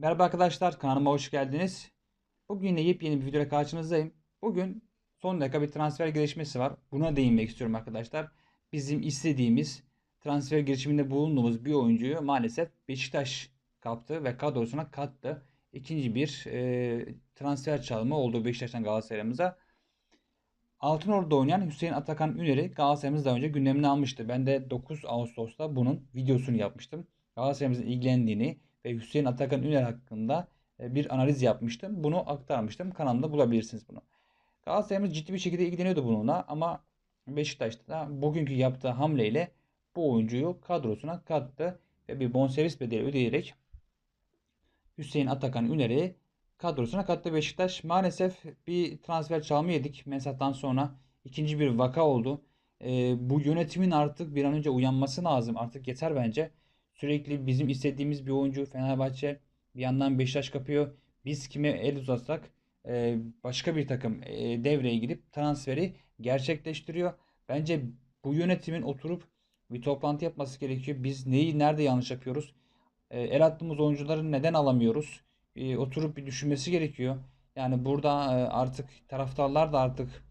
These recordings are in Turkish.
Merhaba arkadaşlar, kanalıma hoş geldiniz. Bugün yine yepyeni bir videoda karşınızdayım. Bugün son dakika bir transfer gelişmesi var. Buna değinmek istiyorum arkadaşlar. Bizim istediğimiz transfer girişiminde bulunduğumuz bir oyuncuyu maalesef Beşiktaş kaptı ve kadrosuna kattı. İkinci bir e, transfer çalımı oldu Beşiktaş'tan Galatasaray'ımıza. Altınordu'da oynayan Hüseyin Atakan Üner'i Galatasaray'ımız daha önce gündemine almıştı. Ben de 9 Ağustos'ta bunun videosunu yapmıştım. Galatasaray'ımızın ilgilendiğini ve Hüseyin Atakan Üner hakkında e, bir analiz yapmıştım. Bunu aktarmıştım. Kanalımda bulabilirsiniz bunu. Galatasaray'ımız ciddi bir şekilde ilgileniyordu bununla ama Beşiktaş'ta da bugünkü yaptığı hamleyle bu oyuncuyu kadrosuna kattı ve bir bonservis bedeli ödeyerek Hüseyin Atakan Üner'i kadrosuna kattı Beşiktaş. Maalesef bir transfer çalımı yedik. Mensah'tan sonra ikinci bir vaka oldu. Ee, bu yönetimin artık bir an önce uyanması lazım. Artık yeter bence. Sürekli bizim istediğimiz bir oyuncu Fenerbahçe bir yandan Beşiktaş kapıyor. Biz kime el uzatsak e, başka bir takım e, devreye girip transferi gerçekleştiriyor. Bence bu yönetimin oturup bir toplantı yapması gerekiyor. Biz neyi nerede yanlış yapıyoruz? E, el attığımız oyuncuları neden alamıyoruz? Oturup bir düşünmesi gerekiyor. Yani burada artık taraftarlar da artık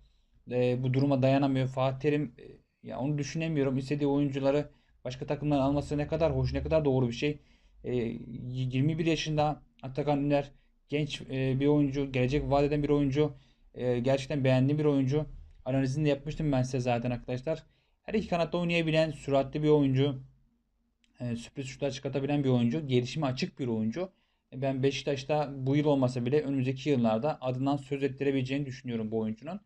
bu duruma dayanamıyor. Fatih Terim ya onu düşünemiyorum. İstediği oyuncuları başka takımdan alması ne kadar hoş, ne kadar doğru bir şey. E, 21 yaşında Atakan Üner genç e, bir oyuncu, gelecek vaat eden bir oyuncu. E, gerçekten beğendiğim bir oyuncu. Analizini de yapmıştım ben size zaten arkadaşlar. Her iki kanatta oynayabilen, süratli bir oyuncu. E, sürpriz şutlar çıkartabilen bir oyuncu. Gelişime açık bir oyuncu. E, Ben Beşiktaş'ta bu yıl olmasa bile önümüzdeki yıllarda adından söz ettirebileceğini düşünüyorum bu oyuncunun.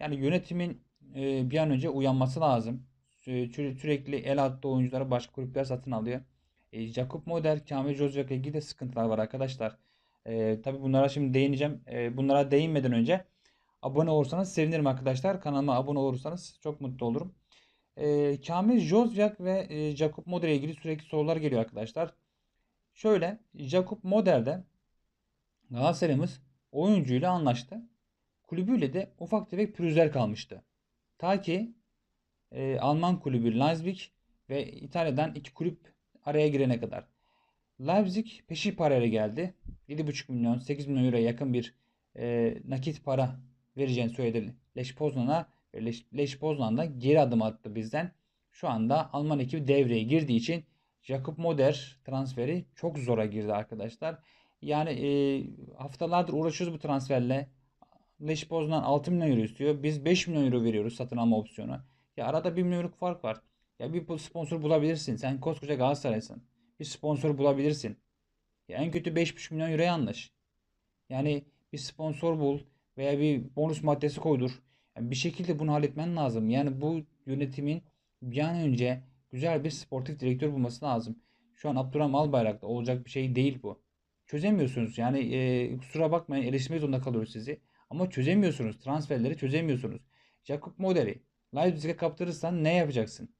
Yani yönetimin e, bir an önce uyanması lazım. Sü- sü- Sürekli el attığı oyuncuları başka kulüpler satın alıyor. E, Jakub Moder, Kamil Jozwiak'la ilgili de sıkıntılar var arkadaşlar. E, tabii bunlara şimdi değineceğim. E, bunlara değinmeden önce abone olursanız sevinirim arkadaşlar. Kanalıma abone olursanız çok mutlu olurum. E, Kamil Jozwiak ve e, Jakub Moder'e ilgili sürekli sorular geliyor arkadaşlar. Şöyle Jakub Moder'de Galatasaray'ımız oyuncuyla anlaştı. Kulübüyle de ufak tefek pürüzler kalmıştı. Ta ki e, Alman kulübü Leipzig ve İtalya'dan iki kulüp araya girene kadar. Leipzig peşin parayla geldi. 7,5 milyon 8 milyon euroya yakın bir e, nakit para vereceğini söyledi Lech Poznan'a. Ve Lech, Lech Poznan da geri adım attı bizden. Şu anda Alman ekibi devreye girdiği için Jakob Moder transferi çok zora girdi arkadaşlar. Yani e, haftalardır uğraşıyoruz bu transferle. Lech Poznan 6 milyon euro istiyor. Biz 5 milyon euro veriyoruz satın alma opsiyonu. Ya arada 1 milyon euroluk fark var. Ya bir sponsor bulabilirsin. Sen koskoca Galatasaray'sın. Bir sponsor bulabilirsin. Ya en kötü 5,5 milyon euroya anlaş. Yani bir sponsor bul veya bir bonus maddesi koydur. Yani bir şekilde bunu halletmen lazım. Yani bu yönetimin bir an önce güzel bir sportif direktör bulması lazım. Şu an Abdurrahman Albayrak'ta olacak bir şey değil bu. Çözemiyorsunuz. Yani e, kusura bakmayın eleştirmek zorunda kalıyoruz sizi. Ama çözemiyorsunuz. Transferleri çözemiyorsunuz. Jakob Moder'i Leipzig'e kaptırırsan ne yapacaksın?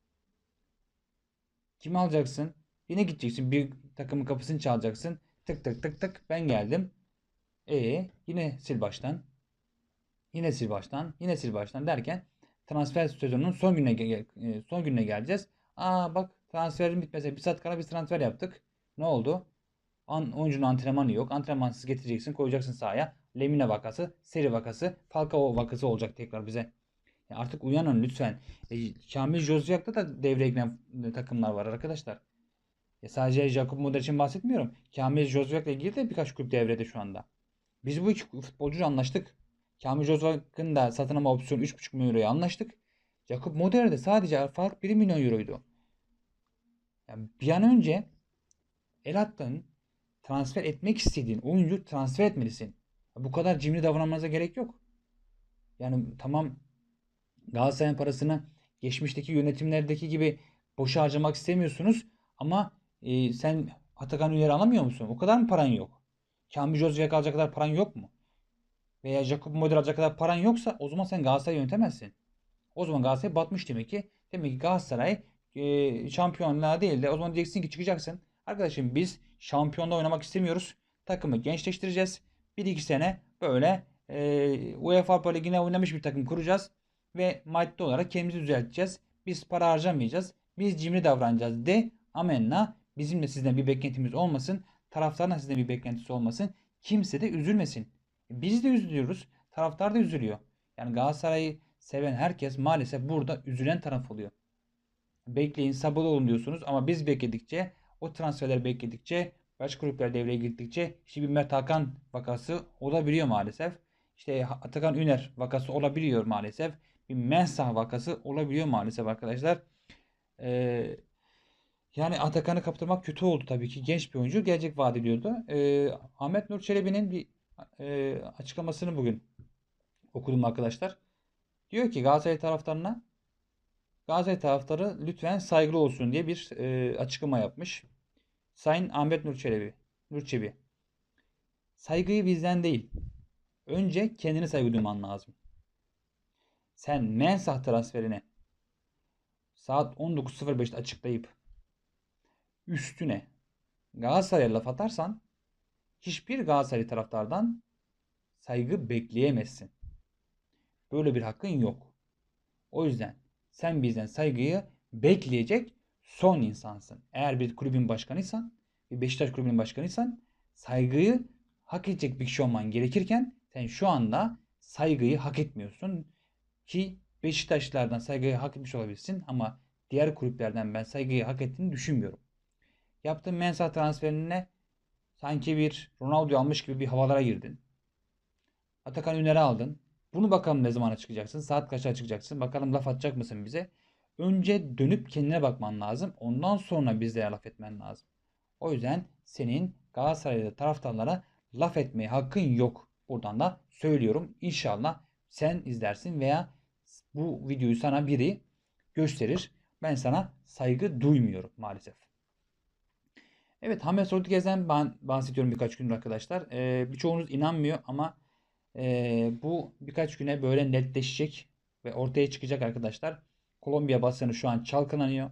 Kimi alacaksın? Yine gideceksin. Bir takımın kapısını çalacaksın. Tık tık tık tık ben geldim. E yine sil baştan. Yine sil baştan. Yine sil baştan derken transfer sezonunun son gününe e, son gününe geleceğiz. Aa bak transferin bitmese bir saat kala bir transfer yaptık. Ne oldu? An, oyuncunun antrenmanı yok. Antrenmansız getireceksin, koyacaksın sahaya. Lemina vakası, seri vakası, Falcao vakası olacak tekrar bize. Artık uyanın lütfen. E, Kamil Jozwiak'ta da devreye giren takımlar var arkadaşlar. Ya sadece Jakob Moder için bahsetmiyorum. Kamil Jozwiak'la ilgili de birkaç kulüp devrede şu anda. Biz bu iki futbolcuyla anlaştık. Kamil Jozwiak'ın da satın alma opsiyonu 3,5 milyon euroya anlaştık. Jakob Moder'de sadece fark 1 milyon euroydu. Yani bir an önce el attığın transfer etmek istediğin oyuncu transfer etmelisin. Bu kadar cimri davranmanıza gerek yok. Yani tamam Galatasaray'ın parasını geçmişteki yönetimlerdeki gibi boşa harcamak istemiyorsunuz ama e, sen Atakan Üner'i alamıyor musun? O kadar mı paran yok? Kamil Jozwiak alacak kadar paran yok mu? Veya Jakob Moder alacak kadar paran yoksa o zaman sen Galatasaray'ı yönetemezsin. O zaman Galatasaray batmış demek ki. Demek ki Galatasaray e, şampiyonluğa değil de o zaman diyeceksin ki çıkacaksın. Arkadaşım biz şampiyonda oynamak istemiyoruz. Takımı gençleştireceğiz. 1-2 sene böyle e, UEFA Avrupa Ligi'ne oynamış bir takım kuracağız. Ve maddi olarak kendimizi düzelteceğiz. Biz para harcamayacağız. Biz cimri davranacağız de amenna. Bizim de sizden bir beklentimiz olmasın. Taraftarın sizden bir beklentisi olmasın. Kimse de üzülmesin. Biz de üzülüyoruz. Taraftar da üzülüyor. Yani Galatasaray'ı seven herkes maalesef burada üzülen taraf oluyor. Bekleyin sabırlı olun diyorsunuz ama biz bekledikçe o transferler bekledikçe başka kulüpler devreye girdikçe işte bir Mert Hakan vakası olabiliyor maalesef. İşte Atakan Üner vakası olabiliyor maalesef. Bir Mensah vakası olabiliyor maalesef arkadaşlar. Ee, yani Atakan'ı kaptırmak kötü oldu tabii ki. Genç bir oyuncu gelecek vaat ediyordu. Ee, Ahmet Nur Çelebi'nin bir e, açıklamasını bugün okudum arkadaşlar. Diyor ki Galatasaray taraftarına Galatasaray taraftarı lütfen saygılı olsun diye bir e, açıklama yapmış. Sayın Ahmet Nur Çelebi, Nur Çebi. Saygıyı bizden değil. Önce kendine saygı duyman lazım. Sen Mensah transferini saat 19.05'te açıklayıp üstüne Galatasaray'a laf atarsan hiçbir Galatasaray taraftardan saygı bekleyemezsin. Böyle bir hakkın yok. O yüzden sen bizden saygıyı bekleyecek son insansın. Eğer bir kulübün başkanıysan, bir Beşiktaş kulübünün başkanıysan saygıyı hak edecek bir kişi olman gerekirken sen şu anda saygıyı hak etmiyorsun. Ki Beşiktaşlardan saygıyı hak etmiş olabilirsin ama diğer kulüplerden ben saygıyı hak ettiğini düşünmüyorum. Yaptığın Mensah transferine sanki bir Ronaldo almış gibi bir havalara girdin. Atakan Üner'i aldın. Bunu bakalım ne zaman çıkacaksın? Saat kaçta çıkacaksın? Bakalım laf atacak mısın bize? Önce dönüp kendine bakman lazım. Ondan sonra bizlere laf etmen lazım. O yüzden senin Galatasaray'da taraftarlara laf etmeye hakkın yok. Buradan da söylüyorum. İnşallah sen izlersin veya bu videoyu sana biri gösterir. Ben sana saygı duymuyorum maalesef. Evet James Rodriguez'den ben bahsediyorum birkaç gündür arkadaşlar. Ee, birçoğunuz inanmıyor ama e, bu birkaç güne böyle netleşecek ve ortaya çıkacak arkadaşlar. Kolombiya basını şu an çalkalanıyor.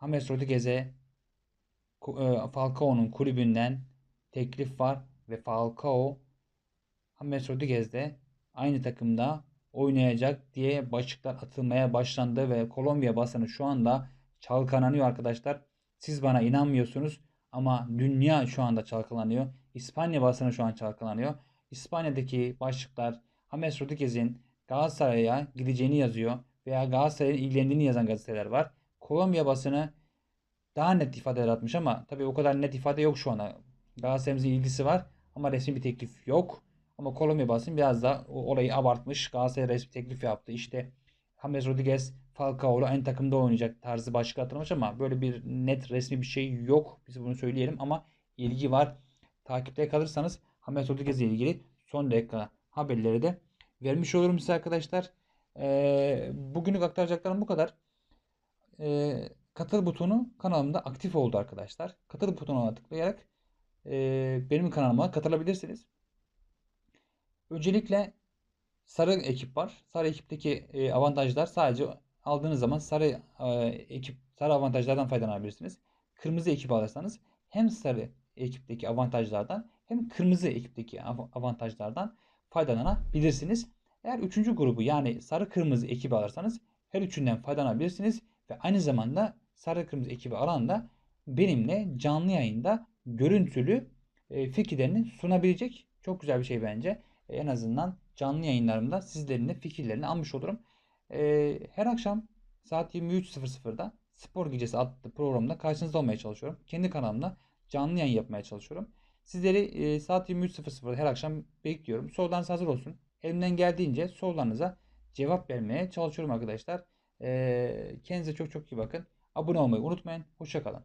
James Rodriguez'e e, Falcao'nun kulübünden teklif var ve Falcao James Rodriguez'de aynı takımda oynayacak diye başlıklar atılmaya başlandı ve Kolombiya basını şu anda çalkalanıyor arkadaşlar. Siz bana inanmıyorsunuz ama dünya şu anda çalkalanıyor. İspanya basını şu an çalkalanıyor. İspanya'daki başlıklar James Rodriguez'in Galatasaray'a gideceğini yazıyor veya Galatasaray'ın ilgilendiğini yazan gazeteler var. Kolombiya basını daha net ifadeler atmış ama tabii o kadar net ifade yok şu anda. Galatasaray'ımızın ilgisi var ama resmi bir teklif yok. Ama Kolombiya basını biraz da olayı abartmış. Galatasaray resmi teklif yaptı. İşte James Rodriguez Falcao'lu aynı takımda oynayacak tarzı başlık atılmış ama böyle bir net resmi bir şey yok. Biz bunu söyleyelim ama ilgi var. Takipte kalırsanız James Rodriguez ile ilgili son dakika haberleri de vermiş olurum size arkadaşlar. Ee, bugünlük aktaracaklarım bu kadar. Ee, katıl butonu kanalımda aktif oldu arkadaşlar. Katıl butonuna tıklayarak e, benim kanalıma katılabilirsiniz. Öncelikle sarı ekip var. Sarı ekipteki e, avantajlar sadece aldığınız zaman sarı e, ekip sarı avantajlardan faydalanabilirsiniz. Kırmızı ekip alırsanız hem sarı ekipteki avantajlardan hem kırmızı ekipteki avantajlardan faydalanabilirsiniz. Eğer üçüncü grubu yani sarı kırmızı ekibi alırsanız her üçünden faydalanabilirsiniz ve aynı zamanda sarı kırmızı ekibi alan da benimle canlı yayında görüntülü e, fikirlerini sunabilecek. Çok güzel bir şey bence. En azından canlı yayınlarımda sizlerin de fikirlerini almış olurum. E, her akşam saat 23.00'da Spor Gecesi adlı programda karşınızda olmaya çalışıyorum. Kendi kanalımda canlı yayın yapmaya çalışıyorum. Sizleri e, saat 23.00'da her akşam bekliyorum. Sorularınız hazır olsun. Elimden geldiğince sorularınıza cevap vermeye çalışıyorum arkadaşlar. E, kendinize çok çok iyi bakın. Abone olmayı unutmayın. Hoşçakalın.